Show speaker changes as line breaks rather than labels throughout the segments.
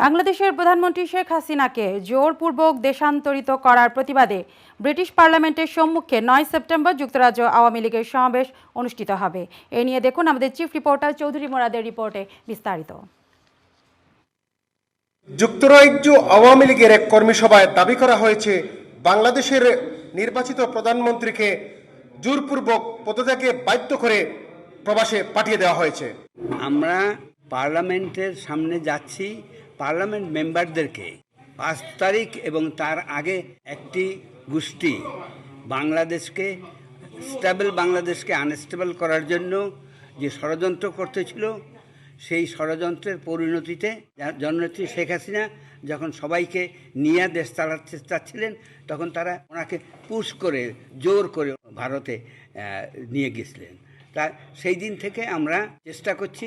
বাংলাদেশের প্রধানমন্ত্রী শেখ হাসিনাকে জোরপূর্বক দেশান্তরিত করার প্রতিবাদে ব্রিটিশ পার্লামেন্টের সম্মুখে নয় সেপ্টেম্বর যুক্তরাজ্য আওয়ামী লীগের সমাবেশ অনুষ্ঠিত হবে। এ নিয়ে দেখুন আমাদের চিফ রিপোর্টার চৌধুরী মোরাদের রিপোর্টে বিস্তারিত।
যুক্তরাজ্য আওয়ামী লীগের এক কর্মী সভায় দাবি করা হয়েছে বাংলাদেশের নির্বাচিত প্রধানমন্ত্রীকে জোরপূর্বক পদত্যাগে বাধ্য করে প্রবাসে পাঠিয়ে দেওয়া হয়েছে।
আমরা পার্লামেন্টের সামনে যাচ্ছি পার্লামেন্ট মেম্বারদেরকে পাঁচ তারিখ এবং তার আগে একটি গোষ্ঠী বাংলাদেশকে, স্টেবল বাংলাদেশকে আনস্টেবল করার জন্য যে ষড়যন্ত্র করতেছিল, সেই ষড়যন্ত্রের পরিণতিতে জননেত্রী শেখ হাসিনা যখন সবাইকে নিয়ে দেশ চালাতে চাচ্ছিলেন, তখন তারা ওনাকে পুশ করে, জোর করে ভারতে নিয়ে গেছিলেন। তা সেই দিন থেকে আমরা চেষ্টা করছি,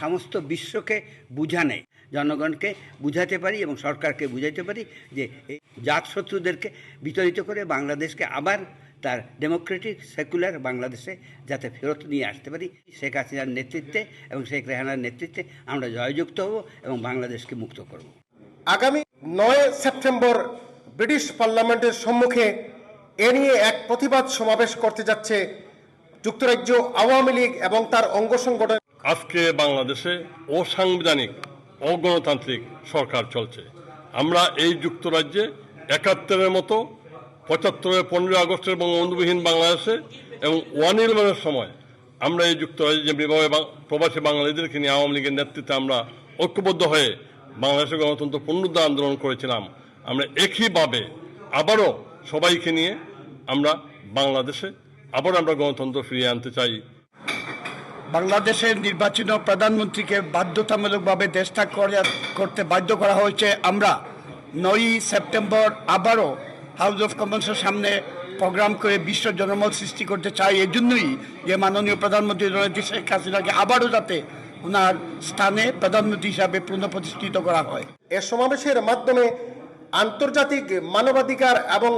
সমস্ত বিশ্বকে বুঝানে জনগণকে বুঝাতে পারি এবং সরকারকে বুঝাইতে পারি যে এই জাতশত্রুদেরকে বিতরিত করে বাংলাদেশকে আবার তার ডেমোক্রেটিক সেকুলার বাংলাদেশে যাতে ফেরত নিয়ে আসতে পারি। শেখ হাসিনার নেতৃত্বে এবং শেখ রেহানার নেতৃত্বে আমরা জয়যুক্ত হব এবং বাংলাদেশকে মুক্ত করব।
আগামী নয় সেপ্টেম্বর ব্রিটিশ পার্লামেন্টের সম্মুখে এ নিয়ে এক প্রতিবাদ সমাবেশ করতে যাচ্ছে যুক্তরাজ্য আওয়ামী লীগ এবং তার অঙ্গ সংগঠন
আজকে বাংলাদেশে অসাংবিধানিক অগণতান্ত্রিক সরকার চলছে। আমরা এই যুক্তরাজ্যে একাত্তরের মতো পঁচাত্তরের পনেরোই আগস্টের বঙ্গবন্ধুবিহীন বাংলাদেশে এবং ওয়ান সময় আমরা এই যুক্তরাজ্যে যেভাবে প্রবাসী বাঙালিদেরকে নিয়ে আওয়ামী লীগের নেতৃত্বে আমরা ঐক্যবদ্ধ হয়ে বাংলাদেশের গণতন্ত্র পুনরুদ্ধার আন্দোলন করেছিলাম, আমরা একইভাবে আবারও সবাইকে নিয়ে আমরা বাংলাদেশে আবার আমরা গণতন্ত্র ফিরিয়ে আনতে চাই।
বাংলাদেশের নির্বাচিত প্রধানমন্ত্রীকে বাধ্যতামূলকভাবে দেশ ত্যাগ করতে বাধ্য করা হয়েছে। আমরা নয়ই সেপ্টেম্বর আবারও হাউস অফ কমন্সের সামনে প্রোগ্রাম করে বিশ্ব জনমত সৃষ্টি করতে চাই। এজন্যই যে মাননীয় প্রধানমন্ত্রী জননেত্রী শেখ হাসিনাকে আবারও যাতে ওনার স্থানে প্রধানমন্ত্রী হিসাবে পুনঃপ্রতিষ্ঠিত করা হয়।
এ সমাবেশের মাধ্যমে আন্তর্জাতিক মানবাধিকার এবং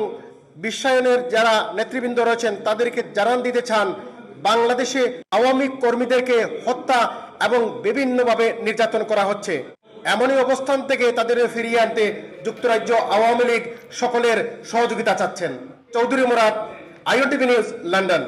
বিশ্বায়নের যারা নেতৃবৃন্দ রয়েছেন, তাদেরকে জানান দিতে চান বাংলাদেশে আওয়ামী কর্মীদেরকে হত্যা এবং বিভিন্নভাবে নির্যাতন করা হচ্ছে। এমনই অবস্থান থেকে তাদের ফিরিয়ে আনতে যুক্তরাজ্য আওয়ামী লীগ সকলের সহযোগিতা চাচ্ছেন। Chowdhury Murad, IOTV news, London.